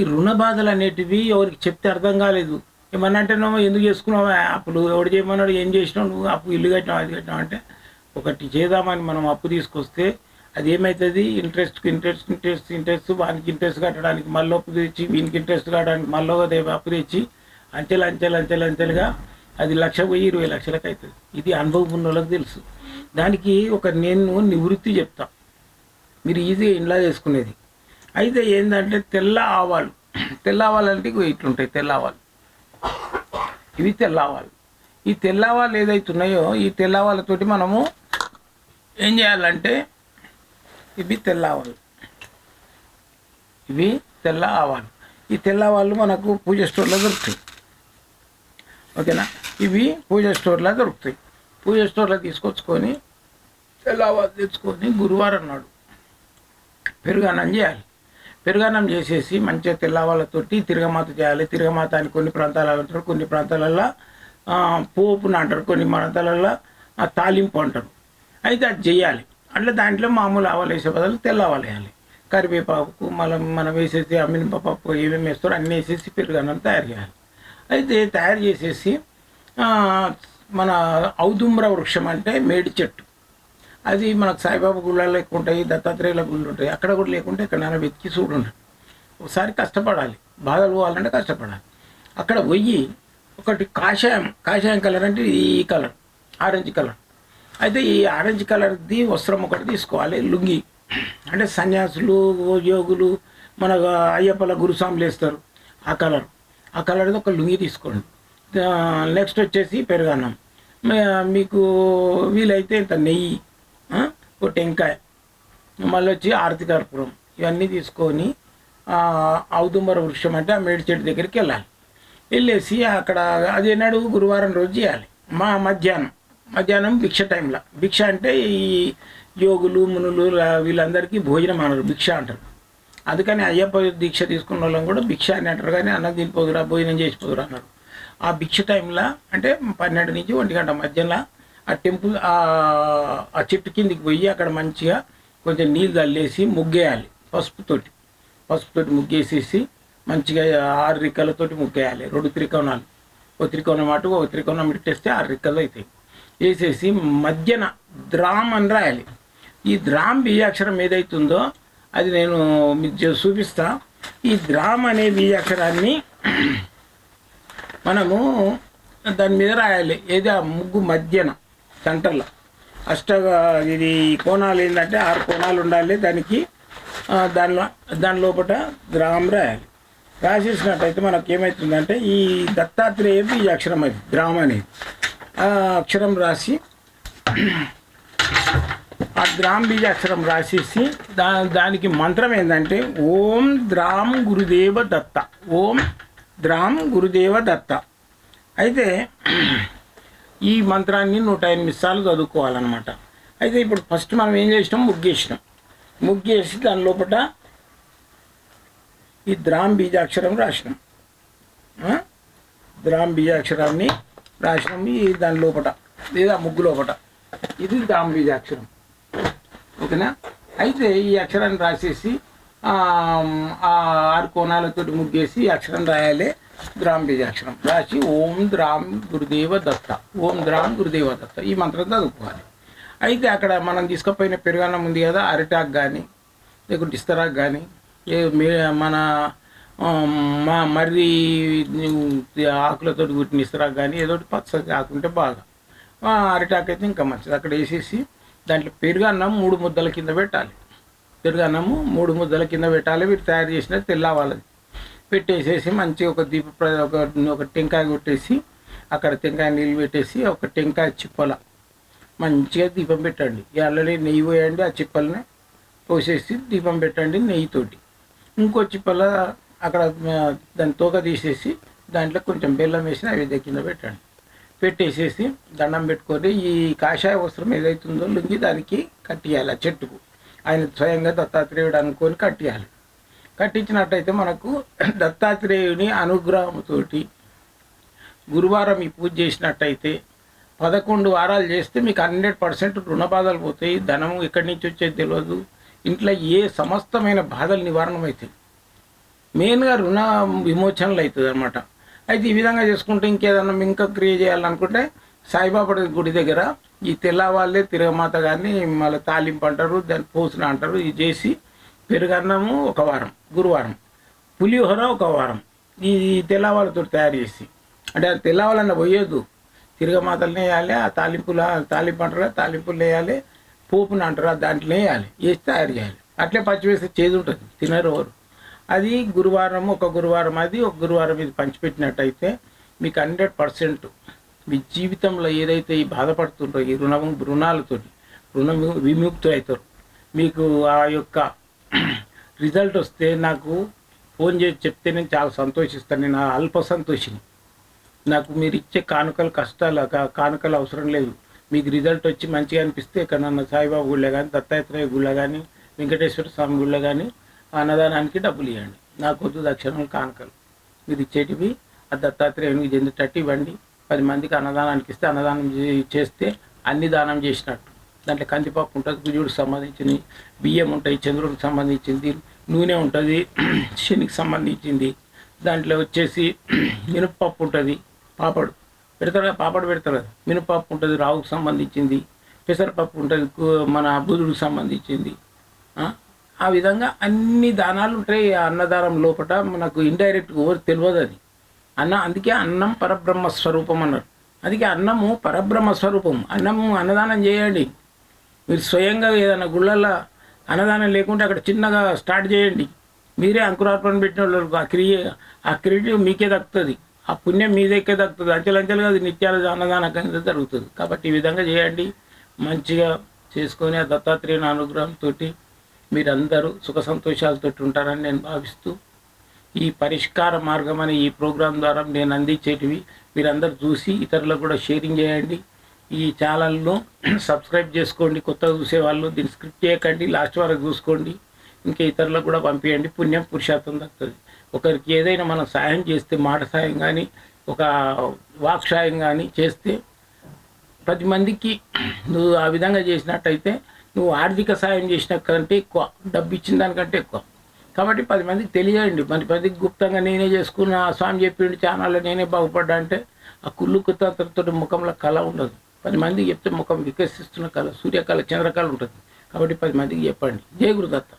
ఈ రుణ బాధలు అనేటివి ఎవరికి చెప్తే అర్థం కాలేదు. ఏమన్నా అంటే నువ్వు ఎందుకు చేసుకున్నావు? అప్పుడు ఎవడు చేయమన్నాడు? ఏం చేసినావు నువ్వు? అప్పు ఇల్లు కట్టినావు? అది కట్టినావు అంటే ఒకటి చేద్దామని మనం అప్పు తీసుకొస్తే అది ఏమవుతుంది ఇంట్రెస్ట్ ఇంట్రెస్ట్ ఇంట్రెస్ట్ ఇంట్రెస్ట్ వానికి ఇంట్రెస్ట్ కట్టడానికి మళ్ళీ అప్పు తెచ్చి వీనికి ఇంట్రెస్ట్ కట్టడానికి మళ్ళీ అప్పు తెచ్చి అంచెలు అంచెలు అంచెలు అంచెలుగా అది లక్ష పోయి ఇరవై లక్షలకు అవుతుంది ఇది అనుభవం ఉన్న వాళ్ళకి తెలుసు. దానికి ఒక నేను నివృత్తి చెప్తా. మీరు ఈజీగా ఇంట్లో చేసుకునేది. అయితే ఏంటంటే తెల్ల ఆవాలు తెల్ల ఆవాలు అంటే ఇట్లుంటాయి తెల్ల ఆవాలు ఇవి తెల్ల ఆవాలు ఈ తెల్ల ఆవాలు ఏదైతే ఉన్నాయో ఈ తెల్ల ఆవాలతోటి మనము ఏం చేయాలంటే ఇవి తెల్ల ఆవాలు ఇవి తెల్ల ఆవాలు ఈ తెల్ల ఆవాలు మనకు పూజ స్టోర్లో దొరుకుతాయి. ఓకేనా? ఇవి పూజ స్టోర్లో దొరుకుతాయి. పూజ స్టోర్లో తీసుకొచ్చుకొని తెల్ల ఆవాలు తెచ్చుకొని గురువారం నాడు పెరుగన్నం చేయాలి. పెరుగన్నం చేసేసి మంచిగా తెల్లవాళ్ళతోటి తిరగమాత చేయాలి. తిరగమాత అని కొన్ని ప్రాంతాలు అంటారు. కొన్ని ప్రాంతాలలో ఆ, అంటారు. కొన్ని ప్రాంతాలలో తాలింపు అంటారు. అయితే అది చేయాలి. అట్లా దాంట్లో మామూలు ఆవాలు వేసే బదులు తెల్లవాలు వేయాలి. కరివేపాకు మనం మనం వేసేసి అమ్మినపప్పు ఏమేమి వేస్తారో అన్నీ వేసేసి పెరుగన్నం తయారు చేయాలి. అయితే తయారు చేసేసి మన ఔదుంబ్ర వృక్షం అంటే మేడి చెట్టు అది మనకు సాయిబాబా గుళ్ళలో ఎక్కువ ఉంటాయి దత్తాత్రేయుల గుళ్ళు ఉంటాయి. అక్కడ కూడా లేకుంటే ఎక్కడైనా వెతికి చూడండి ఒకసారి కష్టపడాలి. బాధలు పోవాలంటే కష్టపడాలి. అక్కడ పోయి ఒకటి కాషాయం కాషాయం కలర్ అంటే ఈ కలర్ ఆరెంజ్ కలర్. అయితే ఈ ఆరెంజ్ కలర్ది వస్త్రం ఒకటి తీసుకోవాలి లుంగి. అంటే సన్యాసులు యోగులు మన అయ్యప్పల గురుస్వాములు వేస్తారు ఆ కలర్. ఆ కలర్ది ఒక లుంగి తీసుకోండి. నెక్స్ట్ వచ్చేసి పెరుగన్నం. మీకు వీలైతే ఇంత నెయ్యి టెంకాయ. మళ్ళీ వచ్చి ఆరతి కర్పూరం. ఇవన్నీ తీసుకొని ఔదుంబర వృక్షం అంటే ఆ మేడి చెట్టు దగ్గరికి వెళ్ళాలి. వెళ్ళేసి అక్కడ అది నాడు గురువారం రోజు చేయాలి. మా మధ్యాహ్నం. మధ్యాహ్నం భిక్ష టైంలో. భిక్ష అంటే ఈ యోగులు మునులు వీళ్ళందరికీ భోజనం అనరు. భిక్ష అంటారు. అందుకని అయ్యప్ప దీక్ష తీసుకున్న వాళ్ళని కూడా భిక్ష అని అంటారు. కానీ అన్నం తినిపోదురా భోజనం చేసిపోదురా అన్నారు. ఆ భిక్ష టైంలో అంటే పన్నెండు నుంచి ఒంటి గంట మధ్యలో ఆ టెంపుల్ ఆ చెట్టు కిందికి పోయి అక్కడ మంచిగా కొంచెం నీళ్ళు చల్లేసి ముగ్గేయాలి పసుపుతోటి పసుపుతోటి ముగ్గేసేసి మంచిగా ఆరు రిక్కలతోటి ముగ్గేయాలి రెండు త్రికోణాలు. ఓ త్రికోణం అటు ఓ త్రికోణం ఇట్టేస్తే ఆరు రిక్కలు అవుతాయి. వేసేసి మధ్యన ద్రామ్ అని రాయాలి. ఈ ద్రామ్ బియ్యాక్షరం ఏదైతుందో అది నేను మీకు చూపిస్తా. ఈ ద్రామ్ అనే బియ్యాక్షరాన్ని మనము దాని మీద రాయాలి. ఏది? ఆ ముగ్గు మధ్యన. సెంటర్లో. అష్ట ఇది కోణాలు ఏంటంటే ఆరు కోణాలు ఉండాలి దానికి. దానిలో దాని లోపల గ్రామ్ రాయాలి. రాసేసినట్టయితే మనకు ఏమవుతుందంటే ఈ దత్తాత్రేయది ఈ అక్షరం అది గ్రామ్ అనేది. ఆ అక్షరం రాసి ఆ ద్రామ్ బీజ అక్షరం రాసేసి దా దానికి మంత్రం ఏంటంటే ఓం ద్రామ్ గురుదేవ దత్త ఓం ద్రామ్ గురుదేవ దత్త. అయితే ఈ మంత్రాన్ని నూట ఎనిమిది సార్లు చదువుకోవాలన్నమాట. అయితే ఇప్పుడు ఫస్ట్ మనం ఏం చేసినాం? ముగ్గేసినాం. ముగ్గేసి దాని లోపల ఈ ద్రామ్ బీజాక్షరం రాసినాం. ద్రామ్ బీజాక్షరాన్ని రాసినాం. ఈ దాని లోపల లేదా ముగ్గు లోపల ఇది ద్రామ్ బీజాక్షరం. ఓకేనా? అయితే ఈ అక్షరాన్ని రాసేసి ఆరు కోణాలతోటి ముగ్గేసి ఈ అక్షరం రాయాలి. ద్రామ్ బీజాక్షరం రాసి ఓం ద్రామ్ గురుదేవ దత్త ఓం ద్రామ్ గురుదేవ దత్త ఈ మంత్రం చదువుకోవాలి అయితే అక్కడ మనం తీసుకుపోయిన పెరుగన్నం ఉంది కదా అరిటాక్ కానీ లేకుంటే ఇస్తరాక్ కానీ ఏ మన మా మర్రి ఆకులతో కుట్టిన ఇస్తరాక్ కానీ ఏదో పచ్చగా ఆకుంటే బాగా. అరిటాకు అరిటాక్ అయితే ఇంకా మంచిది. అక్కడ వేసేసి దాంట్లో పెరుగన్నం మూడు ముద్దల కింద పెట్టాలి. పెరుగన్నము మూడు ముద్దల కింద పెట్టాలి. వీరు తయారు చేసిన తెల్లవాళ్ళది పెట్టేసేసి మంచిగా ఒక దీప ఒక ఒక టెంకాయ కొట్టేసి అక్కడ టెంకాయ నీళ్ళు పెట్టేసి ఒక టెంకాయ చిప్పల. మంచిగా దీపం పెట్టండి. ఆల్రెడీ నెయ్యి పోయండి ఆ చిప్పలని పోసేసి దీపం పెట్టండి నెయ్యితోటి. ఇంకో చిప్పల అక్కడ దాని తోక తీసేసి దాంట్లో కొంచెం బెల్లం వేసి అవి కింద పెట్టండి. పెట్టేసేసి దండం పెట్టుకొని ఈ కాషాయ వస్త్రం ఏదైతుందో లుంగి దానికి కట్టియాలి ఆ చెట్టుకు. ఆయన స్వయంగా దత్తాత్రేయుడు అనుకొని కట్టియాలి. కట్టించినట్టయితే మనకు దత్తాత్రేయుని అనుగ్రహంతోటి గురువారం ఈ పూజ చేసినట్టయితే పదకొండు వారాలు చేస్తే మీకు హండ్రెడ్ పర్సెంట్ రుణ బాధలు పోతాయి. ధనం ఎక్కడి నుంచి వచ్చేది తెలియదు ఇంట్లో ఏ సమస్తమైన బాధలు నివారణమవుతాయి మెయిన్గా రుణ విమోచనలు అవుతుంది అనమాట అయితే ఈ విధంగా చేసుకుంటే ఇంకేదన్నా ఇంకా క్రియ చేయాలనుకుంటే సాయిబాబా గుడి దగ్గర ఈ తెల్లవాళ్ళే తిరగమాత కానీ మళ్ళీ తాలింపు అంటారు దాన్ని పోసిన అంటారు. ఇది చేసి పెరుగన్నము ఒక వారం గురువారం. పులిహోర ఒక వారం. ఈ తెల్లవాళ్ళతో తయారు చేసి అంటే ఆ తెల్లవాళ్ళన్న పోయొద్దు. తిరగమాతలు వేయాలి ఆ తాలింపుల తాలింపు అంటారు తాలింపులు వేయాలి పోపుని అంటారు దాంట్లో వేయాలి వేసి తయారు చేయాలి. అట్లే పచ్చివేస్తే చేదు ఉంటుంది తినరు ఎవరు. అది గురువారం ఒక గురువారం అది ఒక గురువారం ఇది పంచిపెట్టినట్టయితే మీకు హండ్రెడ్ పర్సెంట్ మీ జీవితంలో ఏదైతే ఈ బాధపడుతుంటారో ఈ రుణం రుణాలతో రుణ విముక్తులు అవుతారు మీకు ఆ యొక్క రిజల్ట్ వస్తే నాకు ఫోన్ చేసి చెప్తే నేను చాలా సంతోషిస్తాను. నేను అల్ప సంతోషిని. నాకు మీరు ఇచ్చే కానుకలు కష్టాలు కానుకలు అవసరం లేదు. మీకు రిజల్ట్ వచ్చి మంచిగా అనిపిస్తే ఎక్కడన్నా సాయిబాబు గుళ్ళో కానీ దత్తాత్రేయ గుళ్ళో కానీ వెంకటేశ్వర స్వామి గుళ్ళో కానీ అన్నదానానికి డబ్బులు ఇవ్వండి. నాకు వద్దు దక్షిణలు కానుకలు. మీరు ఇచ్చేటివి ఆ దత్తాత్రేయునికి చెందేటట్టు ఇవ్వండి. పది మందికి అన్నదానానికి ఇస్తే అన్నదానం చేస్తే అన్ని దానం చేసినట్టు. దాంట్లో కందిపప్పు ఉంటుంది కుజుడికి సంబంధించింది బియ్యం ఉంటాయి చంద్రుడికి సంబంధించింది నూనె ఉంటుంది శనికి సంబంధించింది. దాంట్లో వచ్చేసి మినపప్పు ఉంటుంది పాపడు. పెడతారు? పాపడు పెడతారు? కదా మినపప్పు ఉంటుంది రావుకు సంబంధించింది పెసరపప్పు ఉంటుంది మన బుధుడికి సంబంధించింది. ఆ? విధంగా అన్ని దానాలు ఉంటాయి అన్నదానం లోపల మనకు ఇండైరెక్ట్ ఎవరు తెలియదు అది. అన్న అందుకే అన్నం పరబ్రహ్మ స్వరూపం అన్నారు. అందుకే అన్నము పరబ్రహ్మ స్వరూపం. అన్నము అన్నదానం చేయండి. మీరు స్వయంగా ఏదైనా గుళ్ళల్లో అన్నదానం లేకుంటే అక్కడ చిన్నగా స్టార్ట్ చేయండి. మీరే అంకురార్పణ పెట్టిన వాళ్ళు ఆ క్రియ ఆ క్రెడిట్ మీకే దక్కుతుంది. ఆ పుణ్యం మీదేకే దక్కుతుంది. అంచెలంచెలుగా అది నిత్యాల అన్నదానం కింద జరుగుతుంది. కాబట్టి ఈ విధంగా చేయండి. మంచిగా చేసుకొని ఆ దత్తాత్రేయుని అనుగ్రహంతో మీరందరూ సుఖ సంతోషాలతో ఉంటారని నేను భావిస్తూ ఈ పరిష్కార మార్గం అనే ఈ ప్రోగ్రాం ద్వారా నేను అందించేటివి మీరందరూ చూసి ఇతరులకు కూడా షేరింగ్ చేయండి. ఈ ఛానల్ను సబ్స్క్రైబ్ చేసుకోండి కొత్తగా చూసేవాళ్ళు దీన్ని స్క్రిప్ట్ చేయకండి లాస్ట్ వరకు చూసుకోండి ఇంకా ఇతరులకు కూడా పంపించండి పుణ్యం పురుషార్థం దక్కుతుంది. ఒకరికి ఏదైనా మనం సాయం చేస్తే మాట సాయం కానీ ఒక వాక్ సాయం కానీ చేస్తే పది మందికి నువ్వు ఆ విధంగా చేసినట్టయితే నువ్వు ఆర్థిక సాయం చేసిన కంటే ఎక్కువ డబ్బు ఇచ్చిన దానికంటే ఎక్కువ. కాబట్టి పది మందికి తెలియండి పది మందికి గుప్తంగా నేనే చేసుకున్న ఆ స్వామి చెప్పిండు ఛానల్లో నేనే బాగుపడ్డా అంటే ఆ కుళ్ళు కుతంత్రంతో ముఖంలో కళ ఉండదు. పది మందికి చెప్తే ముఖం వికసిస్తున్న కళ సూర్యకళ చంద్రకళ ఉంటుంది. కాబట్టి పది మందికి చెప్పండి. జయ గురుదత్త.